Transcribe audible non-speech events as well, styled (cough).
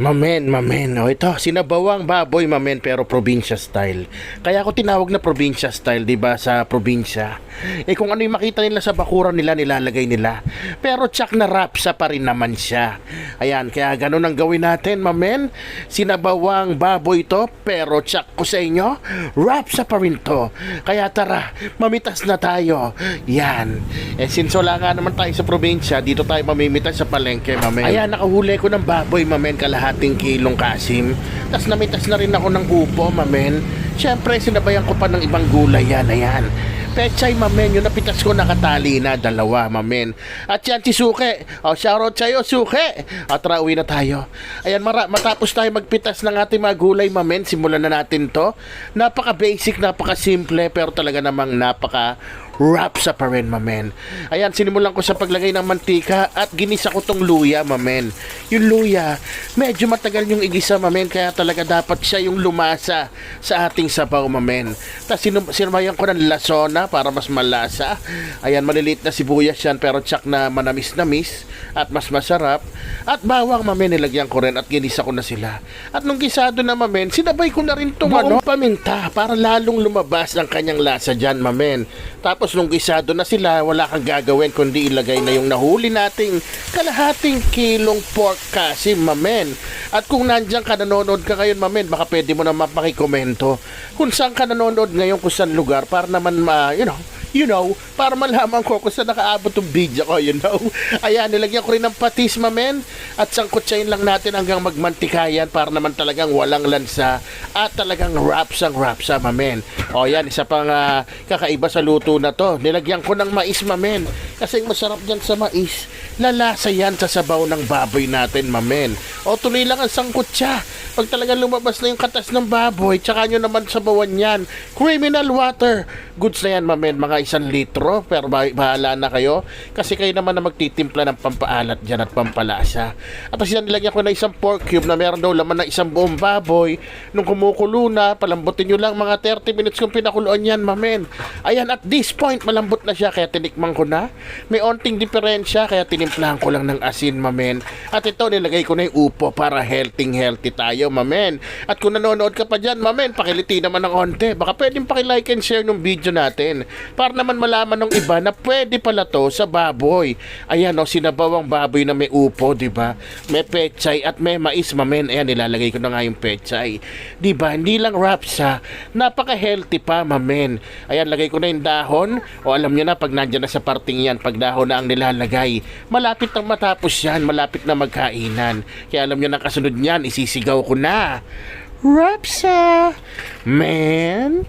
Mamen, mamen. O ito, sinabawang baboy, mamen, pero probinsya style. Kaya ako tinawag na probinsya style, di ba, sa probinsya. Eh kung ano yung makita nila sa bakuran nila, nilalagay nila. Pero tsak na rapsa pa rin naman siya. Ayan, kaya ganun ang gawin natin, mamen. Sinabawang baboy to, pero tsak ko sa inyo, rapsa pa rin to. Kaya tara, mamitas na tayo. Yan. Eh since wala nga naman tayo sa probinsya, dito tayo mamimitas sa palengke, mamen. Ayan, nakahuli ko ng baboy, mamen, kalahating kilong kasim. Tapos namitas na rin ako ng upo, mamen. Siyempre, sinabayan ko pa ng ibang gulay yan, ayan. Pechay, mamen, yung napitas ko nakatali na, dalawa, mamen. At yan, si Suke. O, shoutout sa'yo, Suke. At tara, uwi na tayo. Ayan, mara, matapos tayo magpitas ng ating mga gulay, mamen, simulan na natin to. Napaka-basic, napaka-simple, pero talaga namang napaka rapsa pa rin, mamen. Ayan, sinimulan ko sa paglagay ng mantika at ginisa ko tong luya, mamen. Yung luya, medyo matagal yung igisa, mamen, kaya talaga dapat siya yung lumasa sa ating sabaw, mamen. Tapos sinum- sinumayan ko ng lasona para mas malasa. Ayan, maliliit na sibuyas yan, pero tsak na manamis-namis at mas masarap. At bawang, mamen, nilagyan ko rin at ginisa ko na sila. At nung gisado na, mamen, sinabay ko na rin itong ano, paminta para lalong lumabas ang kanyang lasa dyan, mamen. Tapos nung gisado na sila, wala kang gagawin kundi ilagay na yung nahuli nating kalahating kilong pork kasi, mamen. At kung nandyan ka, nanonood ka ngayon, mamen, baka pwede mo naman pakikomento kung saan ka nanonood ngayon, kung saan lugar, para naman, ma, you know, you know, para malaman ko kung saan nakaabot yung video ko, you know. (laughs) Ayan, nilagyan ko rin ng patis, mamen. At sangkutsayin lang natin hanggang magmantikayan para naman talagang walang lansa at talagang rapsang rapsa, mamen. O yan, isa pang ah, kakaiba sa luto na to. Nilagyan ko ng mais, mamen. Kasi masarap yan sa mais. Lalasa yan sa sabaw ng baboy natin, mamen. O tuloy lang ang sangkutsa. Pag talagang lumabas na yung katas ng baboy, tsaka nyo naman sabawan yan. Criminal water. Goods na yan, mamen. Mga isang litro. Pero bah- bahala na kayo. Kasi kayo naman na magtitimpla ng pampaalat dyan at pampalasa. At tapos yan, nilagyan ko na isang pork cube na meron daw laman ng isang buong baboy. Nung kumukulo na, palambutin nyo lang mga 30 minutes kung pinakuluan yan, mamen. Ayan, at this point, malambot na siya. Kaya tinikman ko na. May onting diferensya. Kaya tinimplahan ko lang ng asin, mamen. At ito, nilagay ko na yung upo para healthy-healthy tayo, mamen. At kung nanonood ka pa dyan, mamen, pakiliti naman ng onte. Baka pwedeng pakilike and share ng video natin. Para naman malaman ng iba na pwede pala to sa baboy. Ayan o, sinabawang baboy na may upo, di ba? May pechay at may mais, mamen. Ayan, nilalagay ko na nga yung pechay. Di ba? Hindi lang rapsa, napaka-healthy pa, mamen. Ayan, lagay ko na yung dahon. O alam nyo na, pag nandyan na sa parting yan, pag dahon na ang nilalagay, malapit na matapos yan, malapit na magkainan. Kaya alam nyo na kasunod niyan, isisigaw ko na. Rapsa! Man!